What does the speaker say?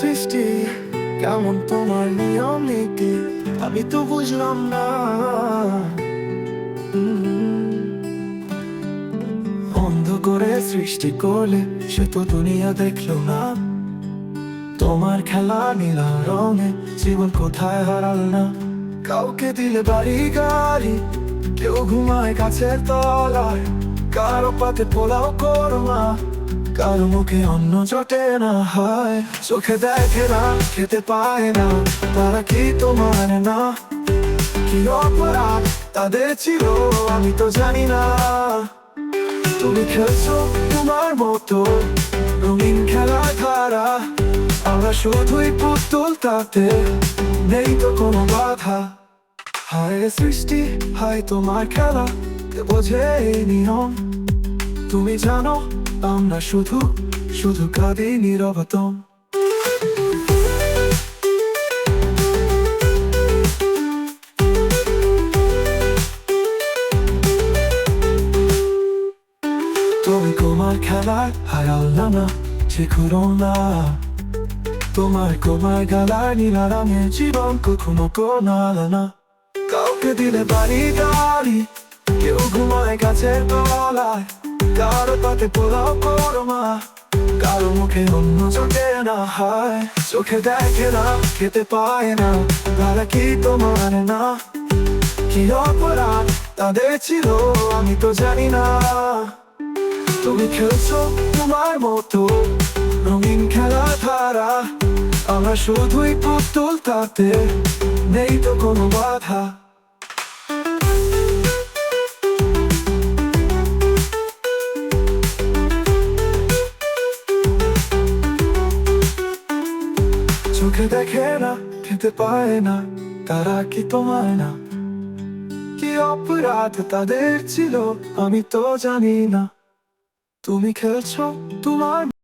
সৃষ্টি, কেমন তোমার নিয়ম নীতি, আমি তো বুঝলাম না। অন্ধ করে সৃষ্টি করলে সে তো দুনিয়া দেখল না। তোমার খেলা নীলা রঙে জীবন কোথায় হারাল না। কাউকে দিলে বাড়ি গাড়ি, কেউ ঘুমায় গাছের তলায়। কারও পাতে পোলাও করমা কারও মুখে অন্ন জোটে না হয়। চোখে দেখে না, খেতে পায় না। তারা কি তোমার না? কি অপরাধ তাদের ছিল, আমি তো জানি না। তুমি খেলছো তোমার মতো রঙিন খেলা ধারা। আমরা শুধুই পুতুল, তাতে নেই তো কোনো বাধা। হায় সৃষ্টি, হায় তোমার খেলা বোঝে নিয়ম। তুমি জানো আমরা শুধু শুধু কাঁদি নীরবতম। তুমি তোমার খেলায় হারালাম না যে না। তোমার নীলা রঙে জীবন কখনো না। কাউকে দিলে বাড়ি গাড়ি, কেউ ঘুমায় গাছের তলায়। কারও পাতে পোলাও করমা কারও মুখে অন্য চোখে না হয়। চোখে দেখে না, খেতে পায় না। তারা কি তোমার না? কি অপরাধ? তাদের ছিল, আমি তো জানি না। তুমি খেলছো তোমার মতো রঙিন খেলা ধারা। আমরা শুধুই পুতুল, তাতে নেই তো কোনো বাধা। চোখে দেখে না, খেতে পায় না, তারা কি তোমায় না? কি অপরাধ তাদের ছিল, আমি তো জানি না। তুমি খেলছো তোমার